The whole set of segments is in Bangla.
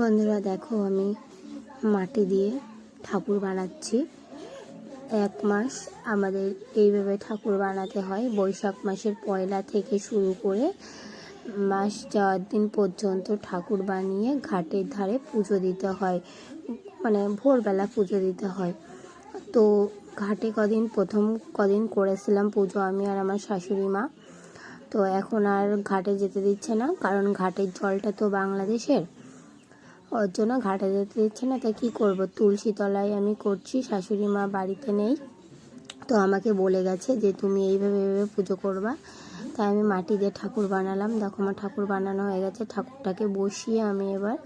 বন্ধুরা, দেখো আমি মাটি দিয়ে ঠাকুর বানাচ্ছি। এক মাস আমাদের এইভাবে ঠাকুর বানাতে হয়। বৈশাখ মাসের পয়লা থেকে শুরু করে মাস যাওয়ার দিন পর্যন্ত ঠাকুর বানিয়ে ঘাটের ধারে পুজো দিতে হয়। মানে ভোরবেলা পুজো দিতে হয়। তো ঘাটে কদিন, প্রথম কদিন করেছিলাম পুজো আমি আর আমার শাশুড়ি মা। তো এখন আর ঘাটে যেতে দিচ্ছে না, কারণ ঘাটের জলটা তো বাংলাদেশের। ওর জন্য ঘাটে যেতে দিচ্ছে না, তাই কী করব? তুলসী তলায় আমি করছি, শাশুড়ি মা বাড়িতে নেই। তো আমাকে বলে গেছে যে, তুমি এইভাবে এইভাবে পুজো করবা। তাই আমি মাটি দিয়ে ঠাকুর বানালাম। দেখো আমার ঠাকুর বানানো হয়ে গেছে। ঠাকুরটাকে বসিয়ে আমি এবার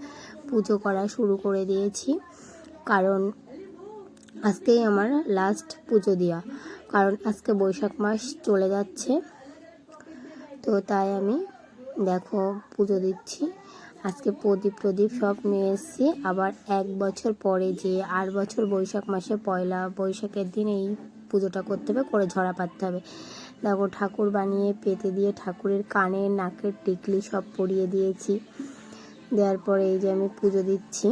পুজো করা শুরু করে দিয়েছি। কারণ আজকেই আমার লাস্ট পুজো দেওয়া। কারণ আজকে বৈশাখ মাস চলে যাচ্ছে। তো তাই আমি, দেখো, পুজো দিচ্ছি। আজকে প্রদীপ প্রদীপ সব নিয়ে এসেছি। আবার এক বছর পরে যে আট বছর বৈশাখ মাসে পয়লা বৈশাখের দিন এই পুজোটা করতে হবে, করে ঝরা পাততে হবে। দেখো ঠাকুর বানিয়ে পেতে দিয়ে ঠাকুরের কানে নাকের টিকলি সব পরিয়ে দিয়েছি। দেওয়ার পরে এই যে আমি পুজো দিচ্ছি।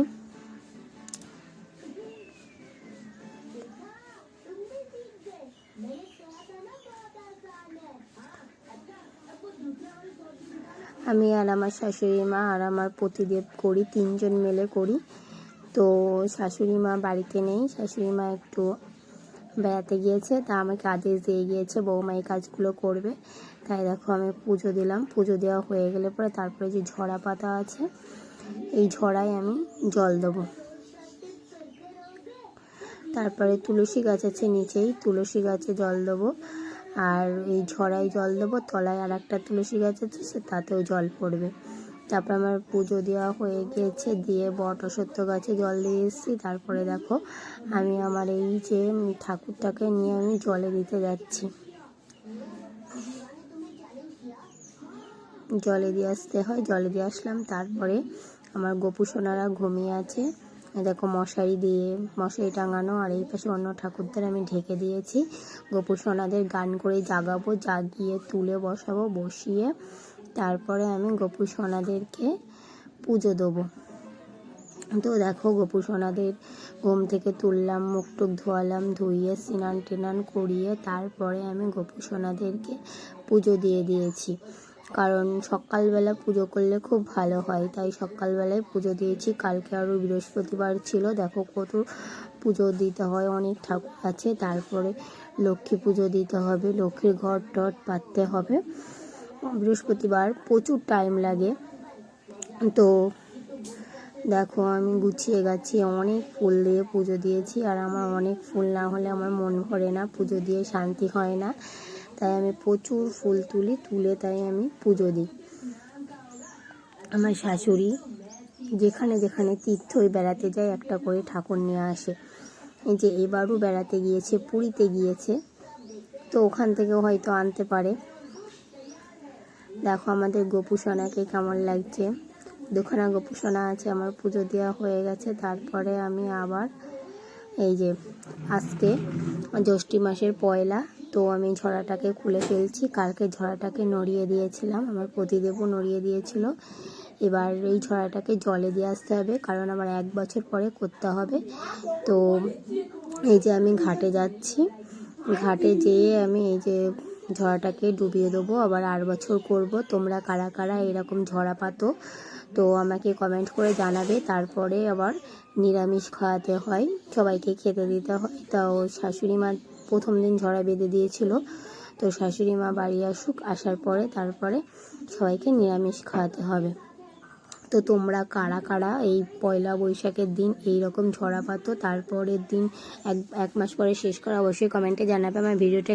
আমি আর আমার শাশুড়ি মা আর আমার পতিদেব করি, তিনজন মিলে করি। তো শাশুড়ি মা বাড়িতে নেই, শাশুড়ি মা একটু বেড়াতে গিয়েছে, তা আমাকে আদেশ দিয়ে গিয়েছে, বৌমা এই কাজগুলো করবে। তাই দেখো আমি পুজো দিলাম, পুজো দেওয়া হয়ে গেলে পরে তারপরে যে ঝরা পাতা আছে, এই ঝড়ায় আমি জল দেবো। তারপরে তুলসী গাছ আছে নিচেই, তুলসী গাছে জল দেবো। আর এই ঝড়ায় জল দেবো, তলায় আর একটা তুলসী গাছ আছে, সে তাতেও জল পড়বে। তারপর আমার পুজো দেওয়া হয়ে গিয়েছে দিয়ে বট অসত্য গাছে জল দিয়ে এসেছি। তারপরে দেখো, আমি আমার এই যে ঠাকুরটাকে নিয়ে আমি জলে দিতে যাচ্ছি। জলে দিয়ে আসতে হয়, জলে দিয়ে আসলাম। তারপরে আমার গোপু সোনারা ঘুমিয়ে আছে। দেখো মশারি দিয়ে মশারি টাঙানো, আর এই পাশে অন্য ঠাকুরদের আমি ঢেকে দিয়েছি। গোপু সোনাদের গান করে জাগাবো, জাগিয়ে তুলে বসাবো, বসিয়ে তারপরে আমি গোপু সোনাদেরকে পুজো দেবো। তো দেখো গোপু সোনাদের ঘুম থেকে তুললাম, মুখ টুক ধোয়ালাম ধুইয়ে স্নান টেনান করিয়ে তারপরে আমি গোপু সোনাদেরকে পুজো দিয়ে দিয়েছি। কারণ সকালবেলা পুজো করলে খুব ভালো হয়, তাই সকালবেলায় পুজো দিয়েছি। কালকে আরও বৃহস্পতিবার ছিল, দেখো কত পুজো দিতে হয়, অনেক ঠাকুর আছে, তারপরে লক্ষ্মী পুজো দিতে হবে, লক্ষ্মীর ঘর টট পাততে হবে। বৃহস্পতিবার প্রচুর টাইম লাগে। তো দেখো আমি গুছিয়ে গেছি অনেক ফুল দিয়ে পুজো দিয়েছি, আর আমার অনেক ফুল না হলে আমার মন ভরে না, পুজো দিয়ে শান্তি হয় না। তাই আমি প্রচুর ফুল তুলি, তুলে তাই আমি পুজো দিই। আমার শাশুড়ি যেখানে যেখানে তীর্থই বেড়াতে যায়, একটা করে ঠাকুর নিয়ে আসে। এই যে এবারও বেড়াতে গিয়েছে, পুরীতে গিয়েছে, তো ওখান থেকেও হয়তো আনতে পারে। দেখো আমাদের গোপুসোনাকে কেমন লাগছে। দুখানা গোপুসোনা আছে, আমার পুজো দেওয়া হয়ে গেছে, তারপরে আমি আবার এই যে, আজকে জ্যৈষ্ঠী মাসের পয়লা তো আমি ঝরাটাকে খুলে ফেলছি। কালকে ঝরাটাকে নড়িয়ে দিয়েছিলাম, আমার প্রতিদেবও নড়িয়ে দিয়েছিল। এবার এই ঝরাটাকে জলে দিয়ে আসতে হবে, কারণ আমার এক বছর পরে করতে হবে। তো এই যে আমি ঘাটে যাচ্ছি, ঘাটে যেয়ে আমি এই যে ঝরাটাকে ডুবিয়ে দেবো, আবার আর বছর করব। তোমরা কারা কারা এরকম ঝরা পাতো, তো আমাকে কমেন্ট করে জানাবে। তারপরে আবার নিরামিষ খাওয়াতে হয়, সবাইকে খেতে দিতে হয়। তাও শাশুড়ি মা প্রথম দিন ঝড়া বেঁধে দিয়েছিল। তো শাশুড়ি মা বাড়ি আসুক, আসার পরে তারপরে সবাইকে নিরামিষ খাওয়াতে হবে। তো তোমরা কারা কারা এই পয়লা বৈশাখের দিন এই রকম ঝরা পাতো, তারপরের দিন এক এক মাস পরে শেষ করা অবশ্যই কমেন্টে জানাবে আমার ভিডিওটা।